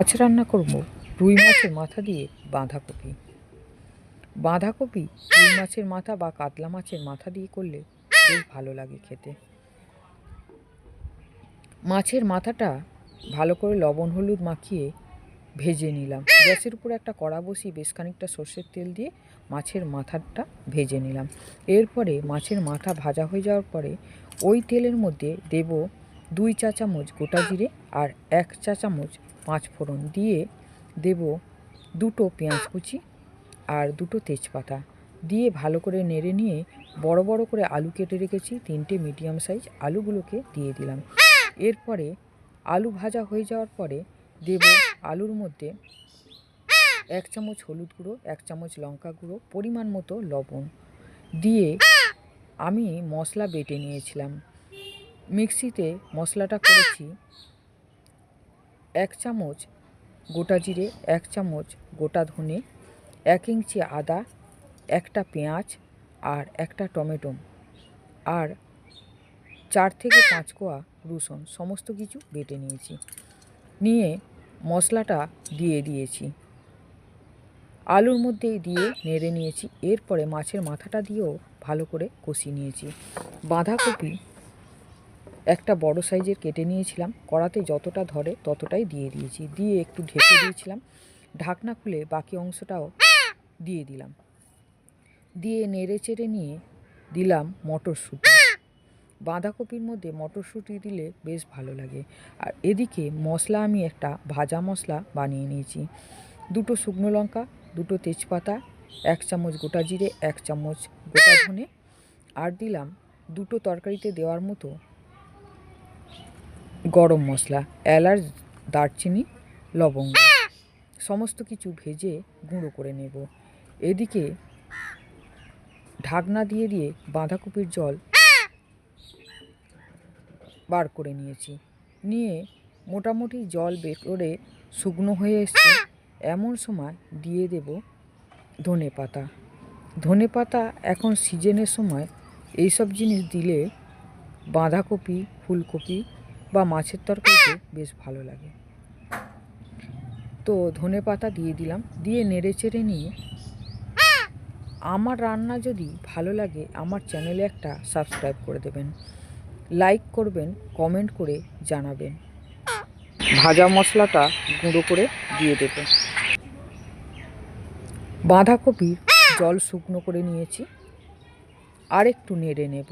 মাছ রান্না করব। রুই মাছের মাথা দিয়ে বাঁধাকপি। বাঁধাকপি, রুই মাছের মাথা বা কাতলা মাছের মাথা দিয়ে করলে বেশ ভালো লাগে খেতে। মাছের মাথাটা ভালো করে লবণ, হলুদ মাখিয়ে ভেজে নিলাম। গ্যাসের উপরে একটা কড়া বসিয়ে বেশ খানিকটা সর্ষের তেল দিয়ে মাছের মাথাটা ভেজে নিলাম। এরপরে মাছের মাথা ভাজা হয়ে যাওয়ার পরে ওই তেলের মধ্যে দেব দুই চা চামচ গোটা জিরে আর এক চা চামচ পাঁচ ফোড়ন দিয়ে দেব দুটো পেঁয়াজ কুচি আর দুটো তেজপাতা। দিয়ে ভালো করে নেড়ে নিয়ে বড় বড় করে আলু কেটে রেখেছি, তিনটে মিডিয়াম সাইজ আলুগুলোকে দিয়ে দিলাম। এরপরে আলু ভাজা হয়ে যাওয়ার পরে দেব আলুর মধ্যে এক চামচ হলুদ গুঁড়ো, এক চামচ লঙ্কা গুঁড়ো, পরিমাণ মতো লবণ। দিয়ে আমি মশলা বেটে নিয়েছিলাম। মিক্সিতে মশলাটা করেছি এক চামচ গোটা জিরে, এক চামচ গোটা ধনে, এক ইঞ্চি আদা, একটা পেঁয়াজ আর একটা টমেটো আর চার থেকে পাঁচ কোয়া রসুন, সমস্ত কিছু বেটে নিয়েছি। নিয়ে মশলাটা দিয়ে দিয়েছি। আলুর মধ্যে দিয়ে নেড়ে নিয়েছি। এরপরে মাছের মাথাটা দিয়েও ভালো করে কষিয়ে নিয়েছি। বাঁধাকপি একটা বড় সাইজের কেটে নিয়েছিলাম। কড়াতে যতটা ধরে ততটাই দিয়ে দিয়েছি। দিয়ে একটু ঢেকে দিয়েছিলাম। ঢাকনা খুলে বাকি অংশটাও দিয়ে দিলাম। দিয়ে নেড়ে চেড়ে নিয়ে দিলাম মটরশুঁটি। বাঁধাকপির মধ্যে মটরশুঁটি দিলে বেশ ভালো লাগে। আর এদিকে মশলা আমি একটা ভাজা মশলা বানিয়ে নিয়েছি। দুটো শুকনো লঙ্কা, দুটো তেজপাতা, এক চামচ গোটা জিরে, এক চামচ গোটা ধনে। আর দিলাম দুটো তরকারিতে দেওয়ার মতো গরম মশলা, এলাচ, দারচিনি, লবঙ্গ, সমস্ত কিছু ভেজে গুঁড়ো করে নেব। এদিকে ঢাকনা দিয়ে দিয়ে বাঁধাকপির জল বার করে নিয়েছি। নিয়ে মোটামুটি জল বের করে শুকনো হয়ে এসছে। এমন সময় দিয়ে দেব ধনে পাতা। ধনে পাতা এখন সিজনের সময় এইসব জিনিস দিলে বাঁধাকপি, ফুলকপি বা মাছের তরকারিতে বেশ ভালো লাগে। তো ধনে পাতা দিয়ে দিলাম, দিয়ে নেড়ে চেড়ে নিয়ে আমার রান্না যদি ভালো লাগে, আমার চ্যানেলে একটা সাবস্ক্রাইব করে দেবেন। লাইক করবেন, কমেন্ট করে জানাবেন। ভাজা মশলাটা গুঁড়ো করে দিয়ে দেব। বাঁধাকপির জল শুকনো করে নিয়েছি আর একটু নেড়ে নেব।